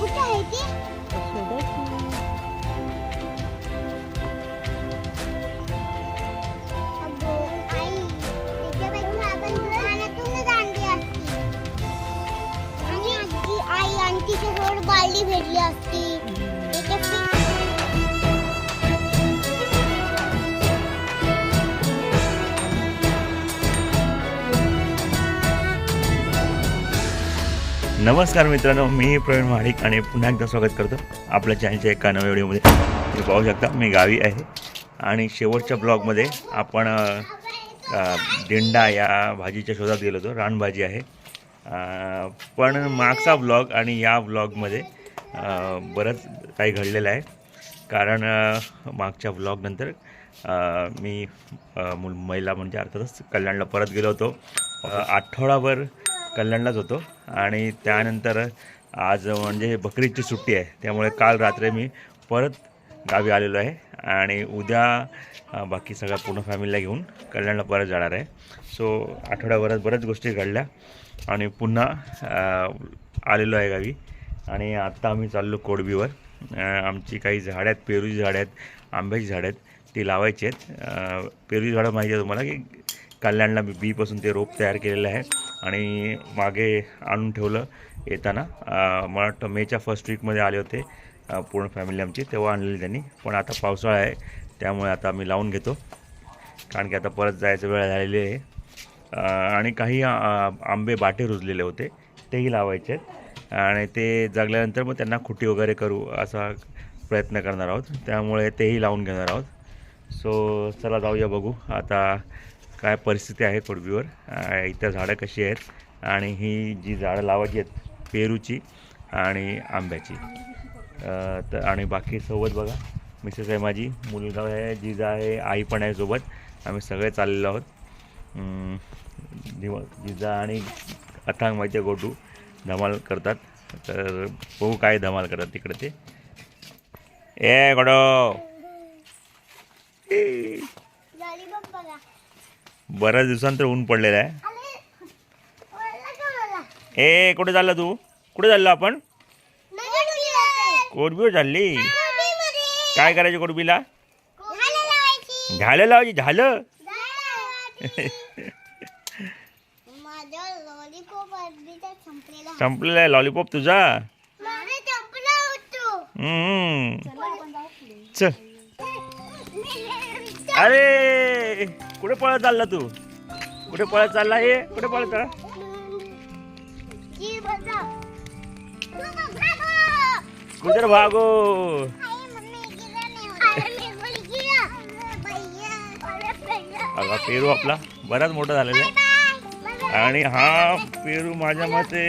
कुठे आहे नमस्कार मित्रांनो मी प्रवीण महाडिक आणि पुन्हा एकदा स्वागत करतो आपल्या चॅनलच्या एका नव्या व्हिडिओमध्ये तुम्ही पाहू शकता मी गावी आहे आणि शेवटच्या ब्लॉगमध्ये आपण दिंडा या भाजीच्या शोधात गेलो होतो रानभाजी आहे. पण मागचा ब्लॉग आणि या ब्लॉगमध्ये बरंच काही घडलेलं आहे. कारण मागच्या ब्लॉगनंतर मी अ, मुल महिला म्हणजे अर्थातच कल्याणला परत गेलो होतो. आठवडाभर कल्याणलाच होतो. आणि त्यानंतर आज म्हणजे बकरीची सुट्टी आहे. त्यामुळे काल रात्री मी परत गावी आलेलो आहे. आणि उद्या बाकी सगळ्या पूर्ण फॅमिलीला घेऊन कल्याणला परत जाणार आहे. सो आठवड्याभरात बऱ्याच गोष्टी घडल्या. आणि पुन्हा आलेलो आहे गावी. आणि आत्ता आम्ही चाललो कोडबीवर आमची काही झाडं आहेत पेरूची झाडं आहेत आंब्याची झाडं आहेत ती लावायची आहेत. पेरूची झाडं माहिती आहे तुम्हाला की कल्याणला बीपासून ते रोप तयार केलेलं आहे. आणि मागे आणून ठेवलं येताना. मला वाटतं मेच्या फर्स्ट वीकमध्ये आले होते पूर्ण फॅमिली आमची. तेव्हा आणलेली त्यांनी. पण आता पावसाळा आहे त्यामुळे आता आम्ही लावून घेतो. कारण की आता परत जायचं वेळ झालेली आहे. आणि काही आंबे बाटे रुजलेले होते तेही लावायचे आहेत. आणि ते जगल्यानंतर मग त्यांना खुटी वगैरे करू असा प्रयत्न करणार आहोत. त्यामुळे तेही लावून घेणार आहोत. सो चला जाऊया बघू. आता काय परिस्थिती आहे कोडबीवर इथं झाडं कशी आहेत? आणि ही जी झाडं लावायची आहेत पेरूची आणि आंब्याची. तर आणि बाकी सोबत बघा मिसेस आहे माझी मुलगा आहे जिजा आहे आई पण आहे सोबत. आम्ही सगळे चाललेलो आहोत. दिव जिजा आणि अथांग माझे गोटू धमाल करतात तर बघू काय धमाल करतात तिकडे ते. ए गोडो! बऱ्याच दिवसांतर ऊन पडलेलं आहे. ए कुठे चालला तू? कुठे चाललो आपण? कोडबीवर चालली. काय करायचं कोडबीला झालं लावायची झालं. संपलेला आहे. लॉलीपॉप तुझा? चल. अरे! कुठे पळत चालला तू? कुठे पळत चालला हे? कुठे पळत चालला? भागो. कुठे भागो पेरू आपला बराच मोठा झालेला आहे. आणि हा पेरू माझ्या मते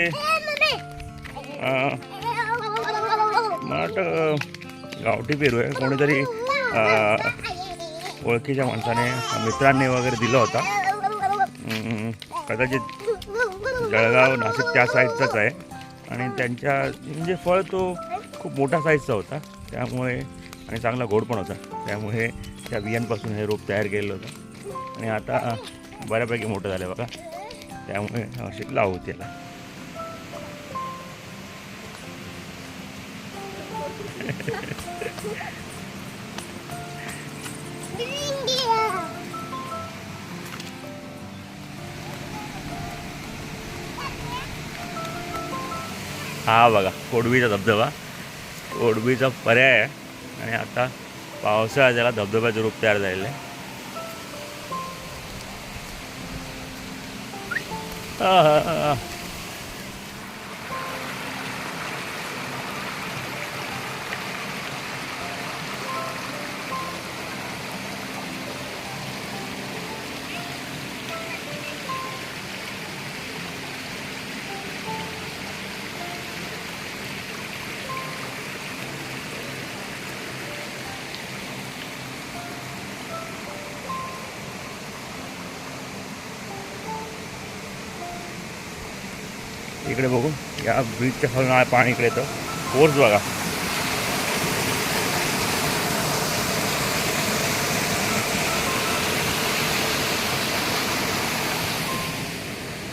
गावठी पेरू आहे कोणीतरी ओळखीच्या माणसाने मित्रांनी वगैरे दिला होता. कदाचित जळगाव नाशिक त्या साईजचाच आहे. आणि त्यांच्या म्हणजे फळ तो खूप मोठा साईजचा होता. त्यामुळे आणि चांगला गोड पण होता. त्यामुळे त्या बियांपासून हे रोप तयार केलेलं होतं. आणि आता बऱ्यापैकी मोठं झालं बघा. त्यामुळे अशी लावू त्याला. हा बघा कोडवीचा धबधबा. कोडवीचा पर्याय आहे. आणि आता पावसाळ्यात त्याला धबधब्याचं रूप तयार झालेलं आहे. इकडे बघू. या ब्रिजच्या खालून पाणी इकडे येतं. फोर्स बघा.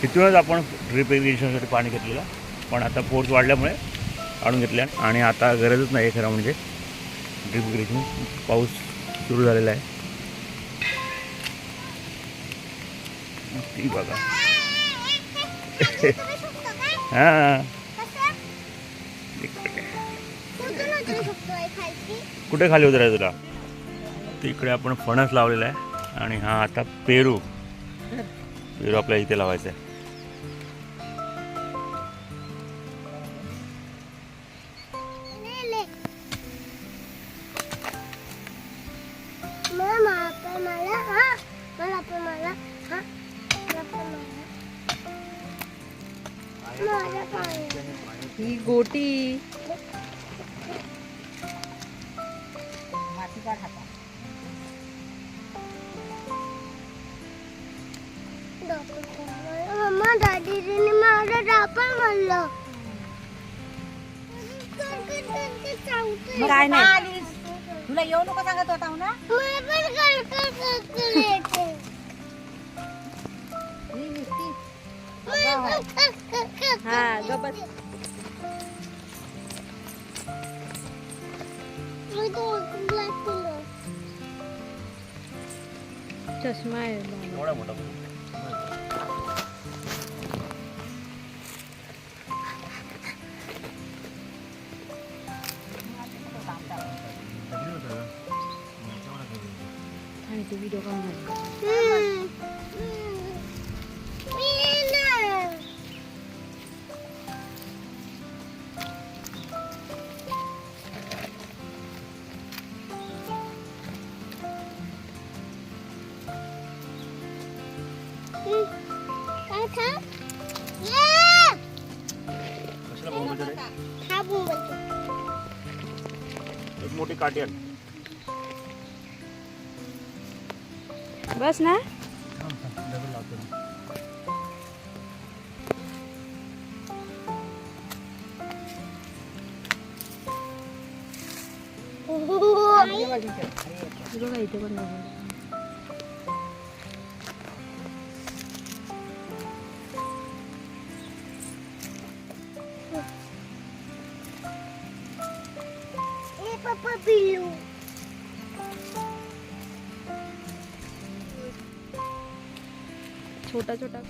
तिथूनच आपण ड्रिप इरिगेशनसाठी पाणी घेतलेलं? पण आता फोर्स वाढल्यामुळे आणून घेतल्या आणि आता गरजच नाही आहे खरं म्हणजे. ड्रिप इरिगेशन पाऊस सुरू झालेला आहे. ती बघा. हां? कुठे खाली उतरायचं तुला? तिकडे आपण फणस लावलेला आहे आणि हा आता पेरू. पेरू आपल्याला इथे लावायचा आहे. ही गोटी. माती काढ हातात डॉक्टर बोलला, मम्मा दादीजीने माझं मारलं. काय नाही. तुला येऊ नको सांगत होता ना मला पण कर, कर, कर, कर येते. आण बस ना. हे. इथे पण छोटा छोटा.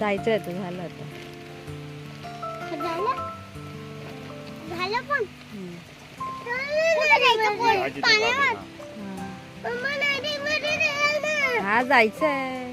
जायचं आहे तर झालं आता. झालं? पण. हा. हा जायचं आहे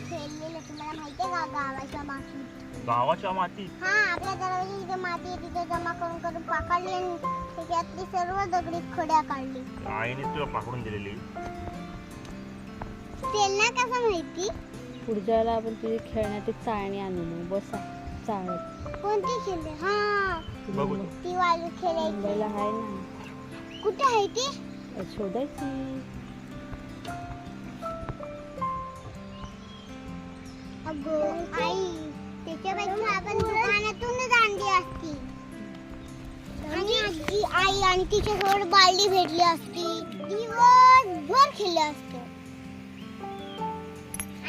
खेळलेलं तुम्हाला माहितीये का गावाच्या मातीत? हा आपल्या दरवाजा माती तिथे जमा करून करून पाकडली त्याच्यातली सर्व दगडी खड्या काढली. आईने तुला पाकडून दिलेली. त्यांना कसं माहिती? पुढच्या वेळेला आपण तुझी खेळण्याची चाळणी आणू मग बसा चाळत कोणती खेळले? हा. बघू. तू. ती वाळू खेळायची. मुंबईला आहे ना. कुठे आहे ती? शोधायची. अगं आई त्याच्यापेक्षा आपण दुकानातूनच आणली असती. आणि आजी आई आणि जवळ बालडी भेटली असती. दिवसभर खेळले असतो.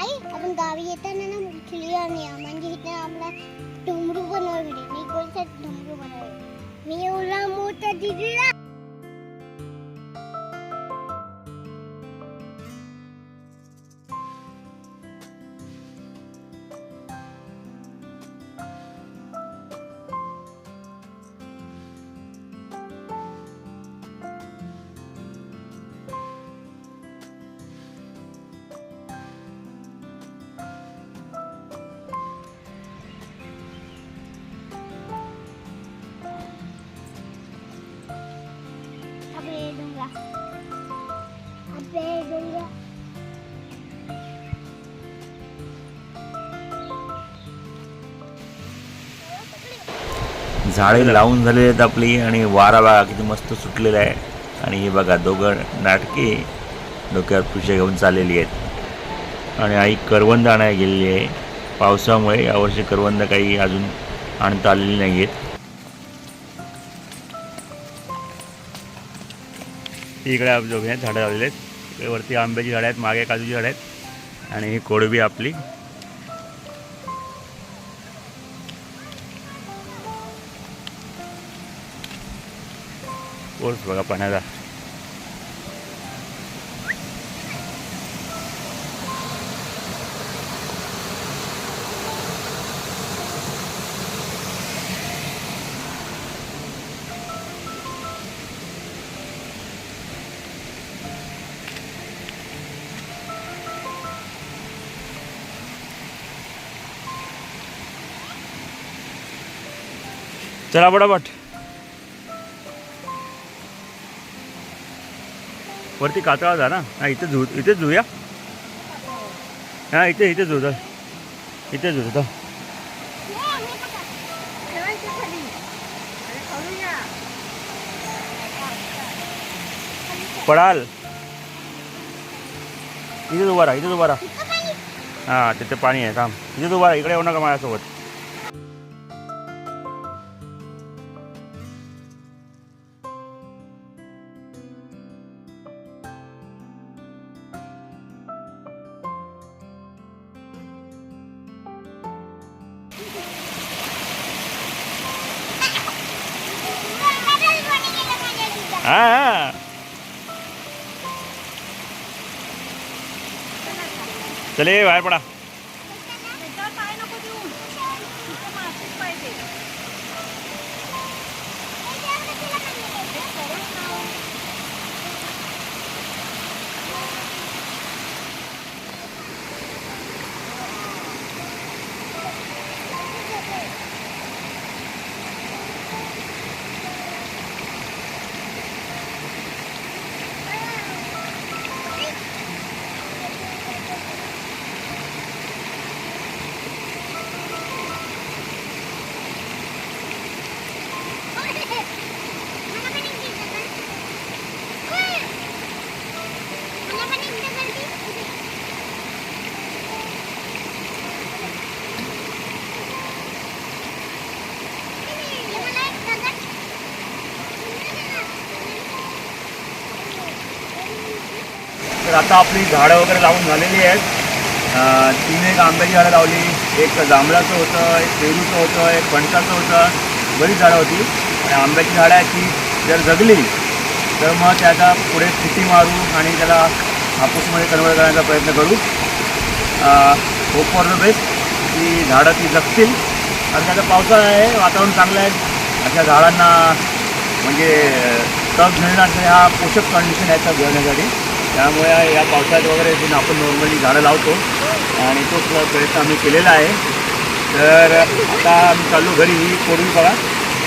आई आपण गावी येताना ना खेळूया आणि म्हणजे इथे आपला डुमरू बनवली. मी गोलसाठी डुमरू बनवावी मी एवढा मोठा दिदीला झाडे लावून झालेली आहेत आपली आणि वारा बघा किती मस्त सुटलेला आहे. आणि हे बघा दोघं नाटके डोक्यावर पुशे घेऊन चाललेली आहेत. आणि आई करवंद आणायला गेलेली आहे. पावसामुळे यावर्षी करवंद काही अजून आणता आलेली नाही आहेत इकडे आप आहेत झाडं लावलेली आहेत. वरती आंब्याची झाडं आहेत मागे काजूची झाडं आहेत. आणि ही कोडबी आपली. कोर्स बघा पाण्याचा चला पटापट वरती कातळा जा ना हा इथे झू इथेच झुया. हा इथे इथे झुत इथे झुत पडाल. इथेच उभा राहा इथेच उभा राहा. हां तिथे पाणी आहे थांब. इथेच उभा राहा इकडे येऊ नका माझ्यासोबत. हा हां. चले बाहेर पडा. तर आता आपली झाडं वगैरे लावून झालेली आहेत. तीन एक आंब्याची झाडं लावली एक जांभळाचं होतं एक पेरूचं होतं एक फणसाचं होतं बरीच झाडं होती. आणि आंब्याची झाडं आहेत ती जर जगली तर मग त्याचा पुढे स्थिती मारू आणि त्याला हापूसमध्ये कन्वर्ट करण्याचा प्रयत्न करू. होप फॉर द बेस्ट की झाडं ती जगतील. आणि त्याचा पावसाळा आहे वातावरण चांगलं आहे. अशा झाडांना म्हणजे तग मिळणार हा पोषक कंडिशन आहे तग घेण्यासाठी त्यामुळे या पावसाळ्यात वगैरे जे आपण नॉर्मली झाडं लावतो आणि तोच प्रयत्न आम्ही केलेला आहे. तर आता आम्ही चाललो घरी ही कोडून बघा.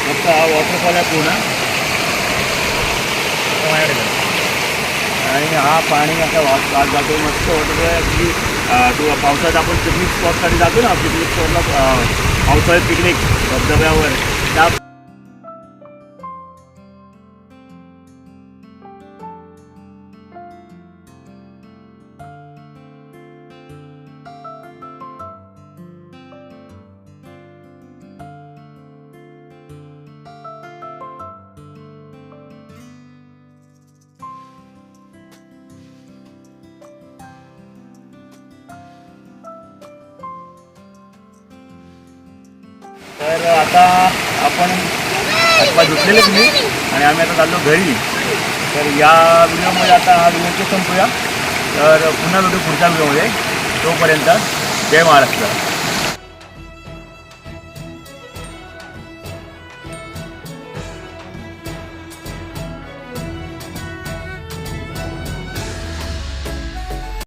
मस्त हा वॉटरफॉल आहे पूर्ण. आणि हा पाणी असा वाट वाट जातो मस्त वॉटरफॉल अगदी तू पावसाळ्यात आपण पिकनिक स्पॉटसाठी जातो ना पिकनिक स्पॉटला पावसाळ्यात पिकनिक धबधब्यावर. त्या तर आता आपण अथवा धुतलेलेच मी आणि आम्ही आता चाललो घरी. तर या व्हिडिओमध्ये आता हा व्हिडिओ संपूया. तर पुन्हा भेटू पुढच्या व्हिडिओमध्ये. तोपर्यंत जय महाराष्ट्र.